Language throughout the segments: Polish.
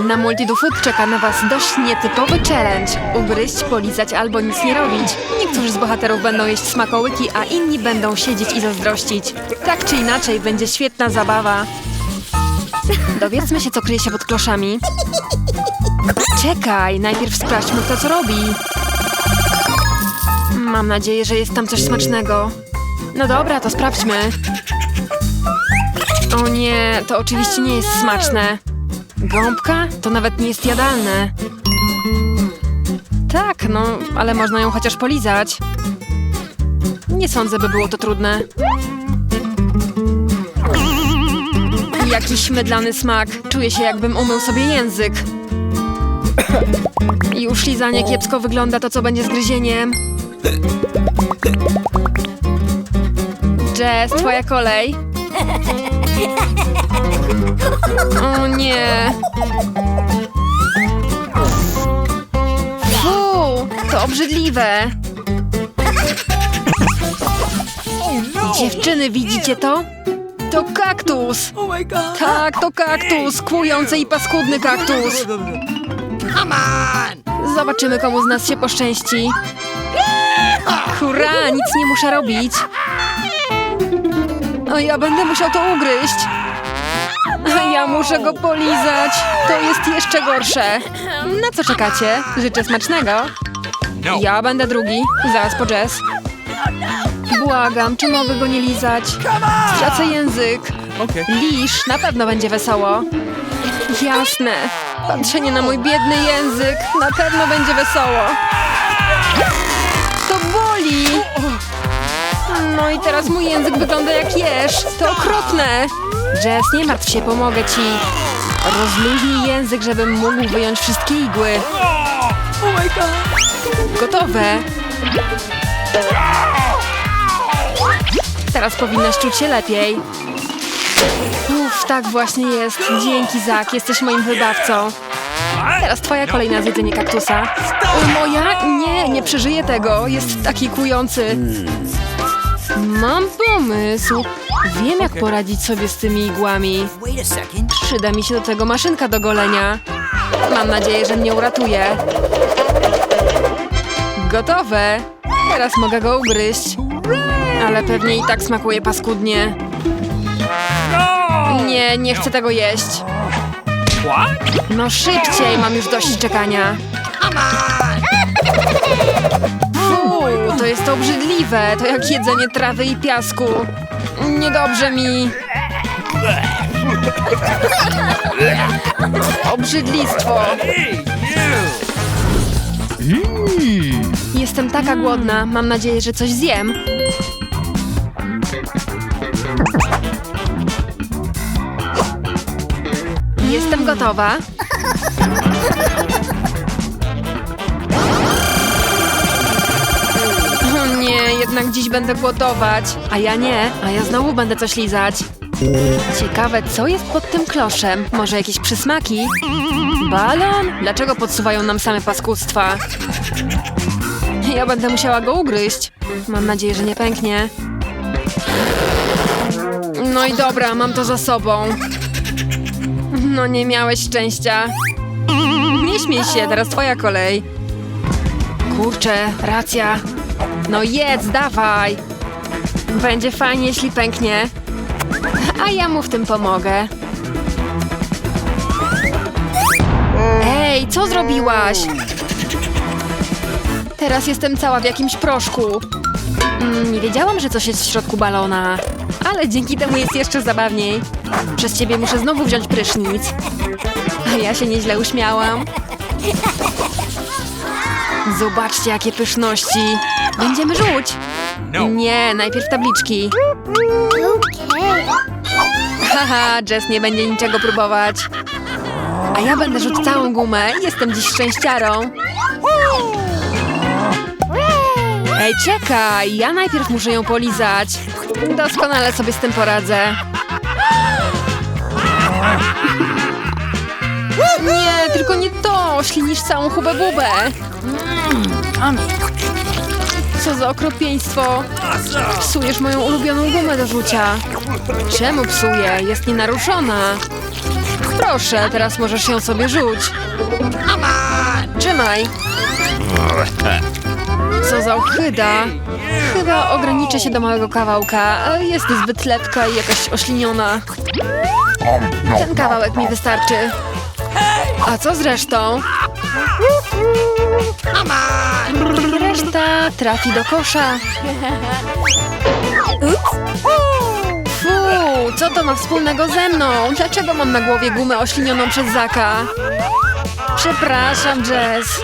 Na Multi do Food czeka na Was dość nietypowy challenge. Ugryźć, polizać albo nic nie robić. Niektórzy z bohaterów będą jeść smakołyki, a inni będą siedzieć i zazdrościć. Tak czy inaczej, będzie świetna zabawa. Dowiedzmy się, co kryje się pod kloszami. Czekaj, najpierw sprawdźmy, kto co robi. Mam nadzieję, że jest tam coś smacznego. No dobra, to sprawdźmy. O nie, to oczywiście nie jest smaczne. Gąbka? To nawet nie jest jadalne. Tak, no, ale można ją chociaż polizać. Nie sądzę, by było to trudne. Jakiś mydlany smak. Czuję się, jakbym umył sobie język. Już lizanie kiepsko wygląda to, co będzie z gryzieniem. Jess, twoja kolej. O nie. Fu, to obrzydliwe. Dziewczyny, widzicie to? To kaktus! Tak, to kaktus! Kłujący i paskudny kaktus! Zobaczymy, komu z nas się poszczęści. Hurra, nic nie muszę robić. A ja będę musiał to ugryźć. Ja muszę go polizać. To jest jeszcze gorsze. Na co czekacie? Życzę smacznego. No. Ja będę drugi, zaraz po Jess. Błagam, czy mogę go nie lizać? Stracę język. Lisz, na pewno będzie wesoło. Jasne. Patrzenie na mój biedny język. Na pewno będzie wesoło. To boli. No i teraz mój język wygląda jak jeż. To okropne. Jess, nie martw się, pomogę ci. Rozluźnij język, żebym mógł wyjąć wszystkie igły. Oh my god! Gotowe. Teraz powinnaś czuć się lepiej. Uff, tak właśnie jest. Dzięki, Zak, jesteś moim wybawcą. Teraz twoja kolej na zjedzenie kaktusa. E, Moja? Nie, nie przeżyję tego. Jest taki kłujący. Mam pomysł. Wiem, jak poradzić sobie z tymi igłami. Przyda mi się do tego maszynka do golenia. Mam nadzieję, że mnie uratuje. Gotowe. Teraz mogę go ugryźć. Ale pewnie i tak smakuje paskudnie. Nie, nie chcę tego jeść. No szybciej, mam już dość czekania. Fu, to jest obrzydliwe. To jak jedzenie trawy i piasku. Niedobrze mi. Obrzydlistwo. Jestem taka głodna. Mam nadzieję, że coś zjem. Jestem gotowa. jednak dziś będę głodować. A ja nie, a ja znowu będę coś lizać. Ciekawe, co jest pod tym kloszem? Może jakieś przysmaki? Balon? Dlaczego podsuwają nam same paskudztwa? Ja będę musiała go ugryźć. Mam nadzieję, że nie pęknie. No i dobra, mam to za sobą. No nie miałeś szczęścia. Nie śmiej się, teraz twoja kolej. Kurczę, racja. No jedz, dawaj. Będzie fajnie, jeśli pęknie. A ja mu w tym pomogę. Ej, co zrobiłaś? Teraz jestem cała w jakimś proszku. Mm, nie wiedziałam, że coś jest w środku balona. Ale dzięki temu jest jeszcze zabawniej. Przez ciebie muszę znowu wziąć prysznic. A ja się nieźle uśmiałam. Zobaczcie, jakie pyszności. Będziemy rzuć. No. Nie, najpierw tabliczki. Haha, Jess nie będzie niczego próbować. A ja będę rzuć całą gumę. Jestem dziś szczęściarą. Ej, czekaj! Ja najpierw muszę ją polizać. Doskonale sobie z tym poradzę. Nie, tylko nie to! Ślinisz całą hubę-bubę. Co za okropieństwo! Psujesz moją ulubioną gumę do rzucia. Czemu psuję? Jest nienaruszona. Proszę, teraz możesz ją sobie rzuć. Trzymaj. Co za ochyda. Chyba ograniczę się do małego kawałka. Jest zbyt lepka i jakaś ośliniona. Ten kawałek mi wystarczy. A co z resztą? Reszta trafi do kosza. Fu, co to ma wspólnego ze mną? Dlaczego mam na głowie gumę oślinioną przez Zaka? Przepraszam, Jess.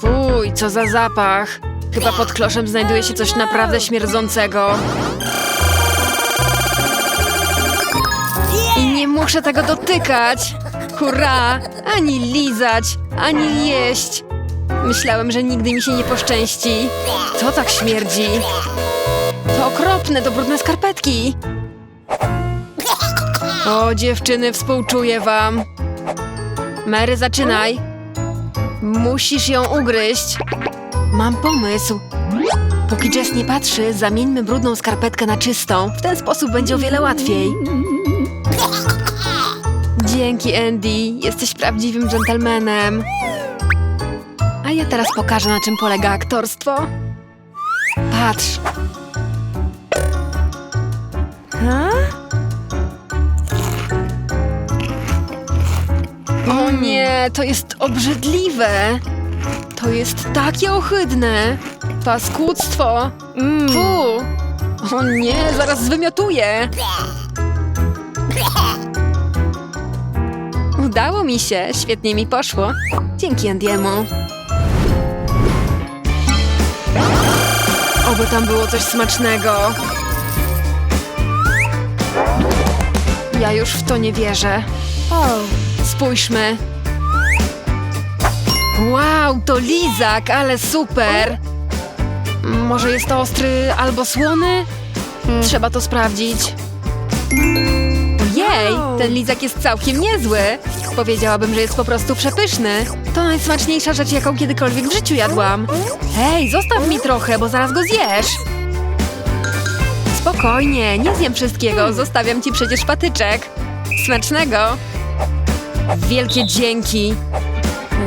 Fuj, co za zapach. Chyba pod kloszem znajduje się coś naprawdę śmierdzącego. Nie muszę tego dotykać. Hurra! Ani lizać, ani jeść. Myślałem, że nigdy mi się nie poszczęści. Co tak śmierdzi? To okropne, to brudne skarpetki. O, dziewczyny, współczuję wam. Mary, zaczynaj. Musisz ją ugryźć. Mam pomysł. Póki Jess nie patrzy, zamieńmy brudną skarpetkę na czystą. W ten sposób będzie o wiele łatwiej. Dzięki, Andy. Jesteś prawdziwym dżentelmenem. A ja teraz pokażę, na czym polega aktorstwo. Patrz. Ha? O nie, to jest obrzydliwe. To jest takie ohydne. Paskudztwo. Fu. O nie, zaraz zwymiotuję. Udało mi się, świetnie mi poszło. Dzięki Andiemu. Oby tam było coś smacznego. Ja już w to nie wierzę. Spójrzmy. Wow, to lizak, ale super. Może jest to ostry albo słony? Trzeba to sprawdzić. Ojej, ten lizak jest całkiem niezły. Powiedziałabym, że jest po prostu przepyszny. To najsmaczniejsza rzecz, jaką kiedykolwiek w życiu jadłam. Hej, zostaw mi trochę, bo zaraz go zjesz. Spokojnie, nie zjem wszystkiego. Zostawiam ci przecież patyczek. Smacznego. Wielkie dzięki.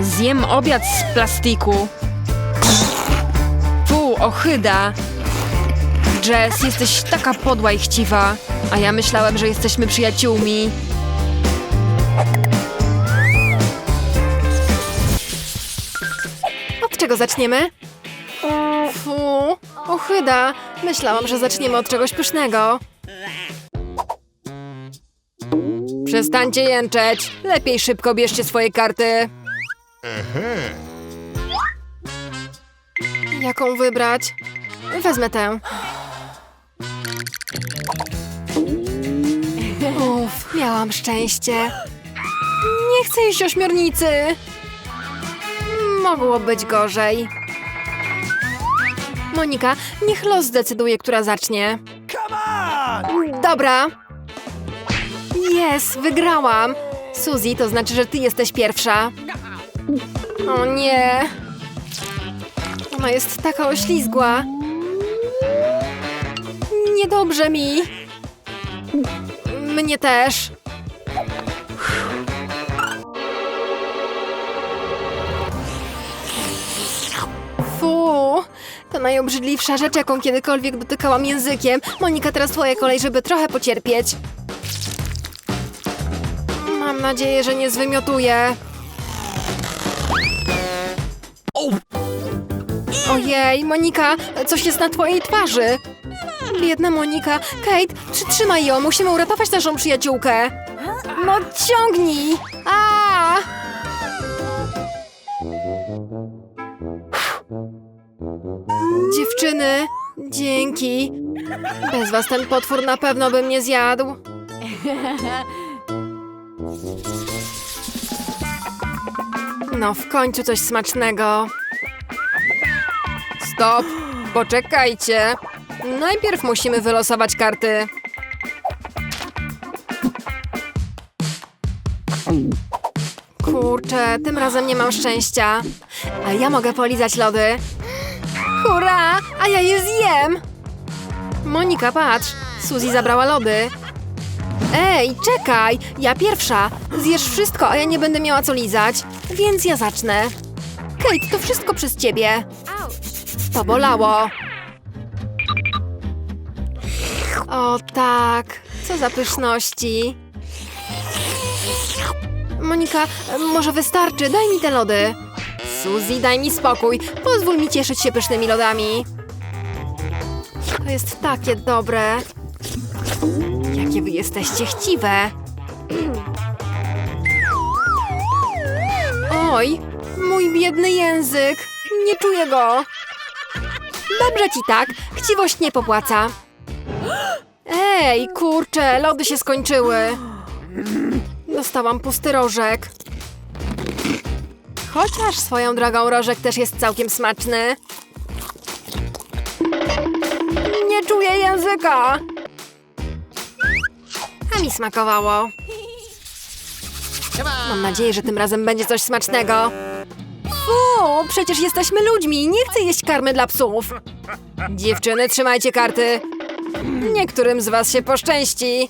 Zjem obiad z plastiku. Fu, ochyda. Jess, jesteś taka podła i chciwa. A ja myślałem, że jesteśmy przyjaciółmi. Czego zaczniemy? Fu, ochyda. Myślałam, że zaczniemy od czegoś pysznego. Przestańcie jęczeć. Lepiej szybko bierzcie swoje karty. Jaką wybrać? Wezmę tę. Uff, miałam szczęście. Nie chcę iść ośmiornicy. Mogło być gorzej. Monika, niech los zdecyduje, która zacznie. Dobra. Jest, wygrałam. Suzy, to znaczy, że ty jesteś pierwsza. O nie. Ona jest taka oślizgła. Niedobrze mi. Mnie też. Fu, to najobrzydliwsza rzecz, jaką kiedykolwiek dotykałam językiem. Monika, teraz twoja kolej, żeby trochę pocierpieć. Mam nadzieję, że nie zwymiotuję. Ojej, Monika, coś jest na twojej twarzy. Biedna Monika. Kate, przytrzymaj ją, musimy uratować naszą przyjaciółkę. No ciągnij! A! Dziewczyny, dzięki. Bez was ten potwór na pewno by mnie zjadł. No, w końcu coś smacznego. Stop! Poczekajcie. Najpierw musimy wylosować karty. Kurczę, tym razem nie mam szczęścia. A ja mogę polizać lody. Hurra! Zjem! Monika, patrz! Suzy zabrała lody. Ej, czekaj! Ja pierwsza! Zjesz wszystko, a ja nie będę miała co lizać. Więc ja zacznę. Kate, to wszystko przez ciebie. To bolało. O tak, co za pyszności. Monika, może wystarczy, daj mi te lody. Suzy, daj mi spokój. Pozwól mi cieszyć się pysznymi lodami. Jest takie dobre. Jakie wy jesteście chciwe. Oj, mój biedny język. Nie czuję go. Dobrze ci tak, chciwość nie popłaca. Ej, kurczę, lody się skończyły. Dostałam pusty rożek. Chociaż swoją drogą rożek też jest całkiem smaczny. Nie czuję języka. A mi smakowało. Mam nadzieję, że tym razem będzie coś smacznego. Fu, przecież jesteśmy ludźmi. Nie chcę jeść karmy dla psów. Dziewczyny, trzymajcie karty. Niektórym z was się poszczęści.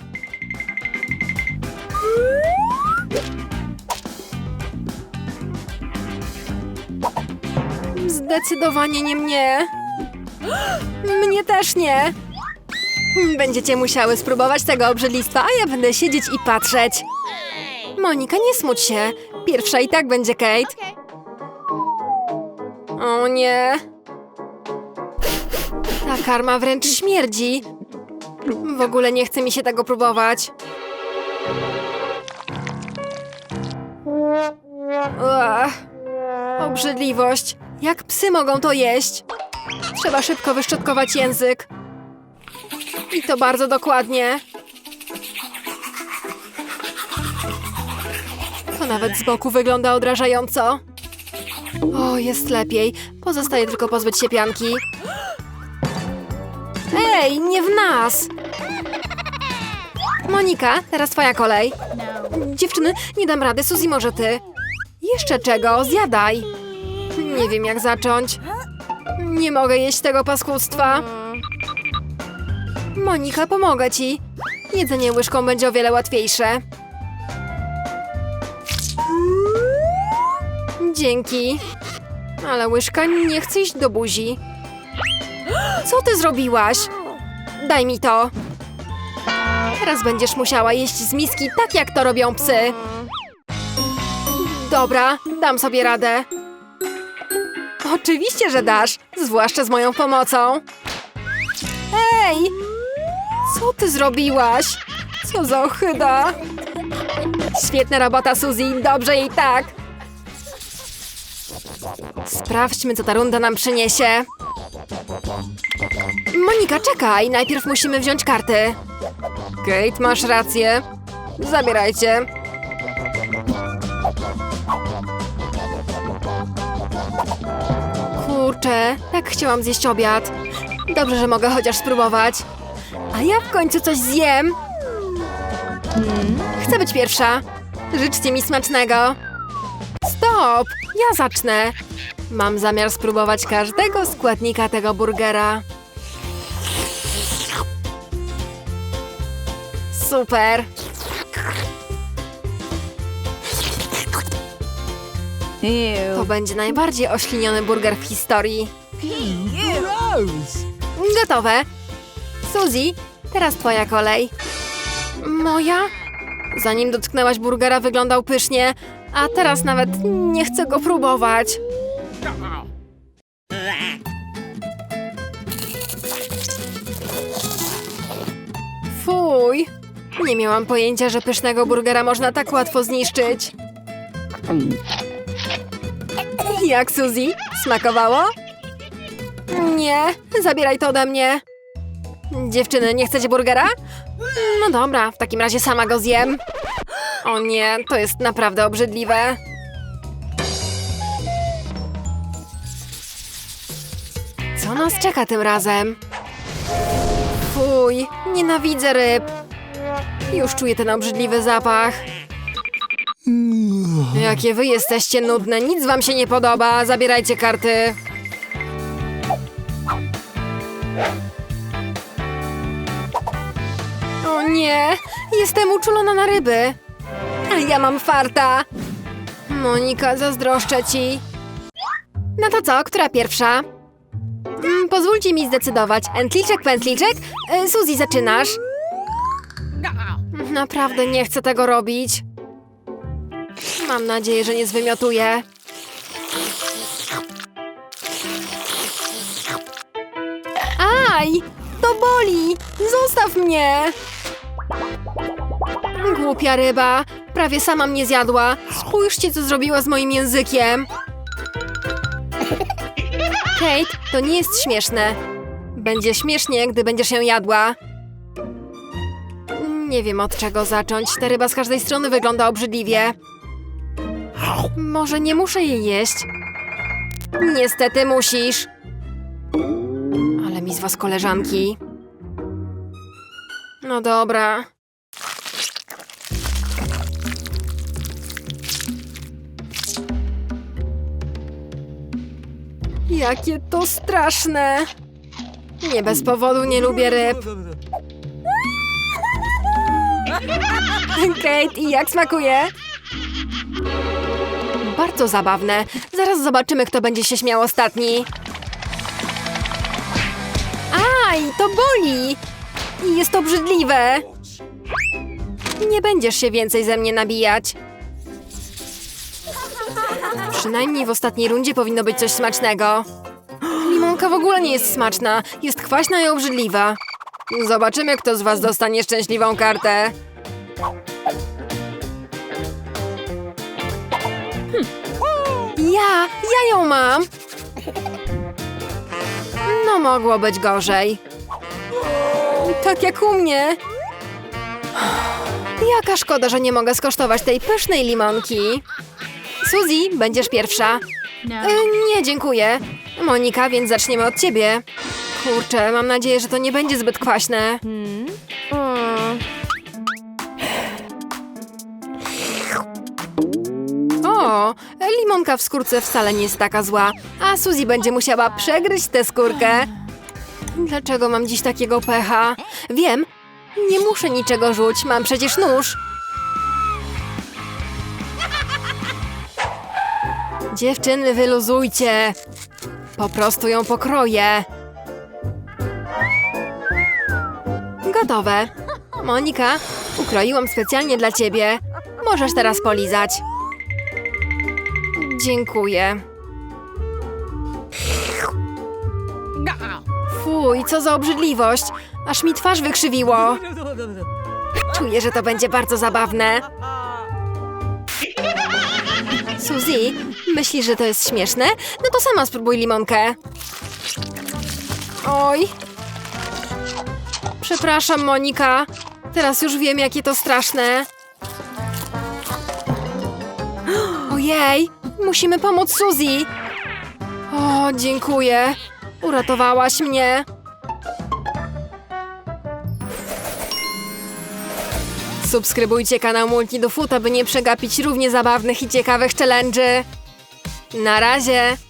Zdecydowanie nie mnie. Mnie też nie. Będziecie musiały spróbować tego obrzydlistwa, a ja będę siedzieć i patrzeć. Monika, nie smuć się. Pierwsza i tak będzie Kate. O nie. Ta karma wręcz śmierdzi. W ogóle nie chce mi się tego próbować. Obrzydliwość. Jak psy mogą to jeść? Trzeba szybko wyszczotkować język. I to bardzo dokładnie. To nawet z boku wygląda odrażająco. O, jest lepiej. Pozostaje tylko pozbyć się pianki. Ej, nie w nas! Monika, teraz twoja kolej. Dziewczyny, nie dam rady, Suzy może ty. Jeszcze czego? Zjadaj. Nie wiem jak zacząć. Nie mogę jeść tego paskudztwa. Monika, pomogę ci. Jedzenie łyżką będzie o wiele łatwiejsze. Dzięki. Ale łyżka nie chce iść do buzi. Co ty zrobiłaś? Daj mi to. Teraz będziesz musiała jeść z miski tak, jak to robią psy. Dobra, dam sobie radę. Oczywiście, że dasz, zwłaszcza z moją pomocą. Ej! Co ty zrobiłaś? Co za ochyda! Świetna robota, Suzy, dobrze jej tak. Sprawdźmy, co ta runda nam przyniesie. Monika, czekaj, najpierw musimy wziąć karty. Kate, masz rację. Zabierajcie. Kurczę, tak chciałam zjeść obiad. Dobrze, że mogę chociaż spróbować. A ja w końcu coś zjem. Chcę być pierwsza. Życzcie mi smacznego. Stop! Ja zacznę. Mam zamiar spróbować każdego składnika tego burgera. Super! To będzie najbardziej ośliniony burger w historii. Gotowe. Suzy, teraz twoja kolej. Moja? Zanim dotknęłaś burgera, wyglądał pysznie, a teraz nawet nie chcę go próbować. Fuj! Nie miałam pojęcia, że pysznego burgera można tak łatwo zniszczyć. Jak, Suzy? Smakowało? Nie, zabieraj to ode mnie. Dziewczyny, nie chcecie burgera? No dobra, w takim razie sama go zjem. O nie, to jest naprawdę obrzydliwe. Co nas czeka tym razem? Fuj, nienawidzę ryb. Już czuję ten obrzydliwy zapach. Jakie wy jesteście nudne, nic wam się nie podoba. Zabierajcie karty. O nie, jestem uczulona na ryby. A ja mam farta. Monika, zazdroszczę ci. No to co, która pierwsza? Mm, pozwólcie mi zdecydować. Entliczek, pętliczek? E, Suzy, zaczynasz. Naprawdę nie chcę tego robić. Mam nadzieję, że nie zwymiotuję. Aj! To boli! Zostaw mnie! Głupia ryba. Prawie sama mnie zjadła. Spójrzcie, co zrobiła z moim językiem. Kate, to nie jest śmieszne. Będzie śmiesznie, gdy będziesz ją jadła. Nie wiem od czego zacząć. Ta ryba z każdej strony wygląda obrzydliwie. Może nie muszę jej jeść? Niestety musisz. Ale mi z was koleżanki. No dobra. Jakie to straszne! Nie bez powodu nie lubię ryb. Kate, jak smakuje? Bardzo zabawne. Zaraz zobaczymy, kto będzie się śmiał ostatni. Aj, to boli! Jest obrzydliwe. Nie będziesz się więcej ze mnie nabijać. Przynajmniej w ostatniej rundzie powinno być coś smacznego. Limonka w ogóle nie jest smaczna. Jest kwaśna i obrzydliwa. Zobaczymy, kto z was dostanie szczęśliwą kartę. Ja, ja ją mam. No mogło być gorzej. Tak jak u mnie. Jaka szkoda, że nie mogę skosztować tej pysznej limonki. Suzy, będziesz pierwsza. E, nie, dziękuję. Monika, więc zaczniemy od ciebie. Kurczę, mam nadzieję, że to nie będzie zbyt kwaśne. O, limonka w skórce wcale nie jest taka zła, a Suzy będzie musiała przegryźć tę skórkę. Dlaczego mam dziś takiego pecha? Wiem, nie muszę niczego rzuć, mam przecież nóż. Dziewczyny, wyluzujcie. Po prostu ją pokroję. Gotowe. Monika, ukroiłam specjalnie dla ciebie. Możesz teraz polizać. Dziękuję. Fuj, co za obrzydliwość. Aż mi twarz wykrzywiło. Czuję, że to będzie bardzo zabawne. Suzy, myślisz, że to jest śmieszne? No to sama spróbuj limonkę. Oj. Przepraszam, Monika. Teraz już wiem, jakie to straszne. Ojej, musimy pomóc Suzy. O, dziękuję. Uratowałaś mnie. Subskrybujcie kanał Multi do Food, aby nie przegapić równie zabawnych i ciekawych challenge'y. Na razie!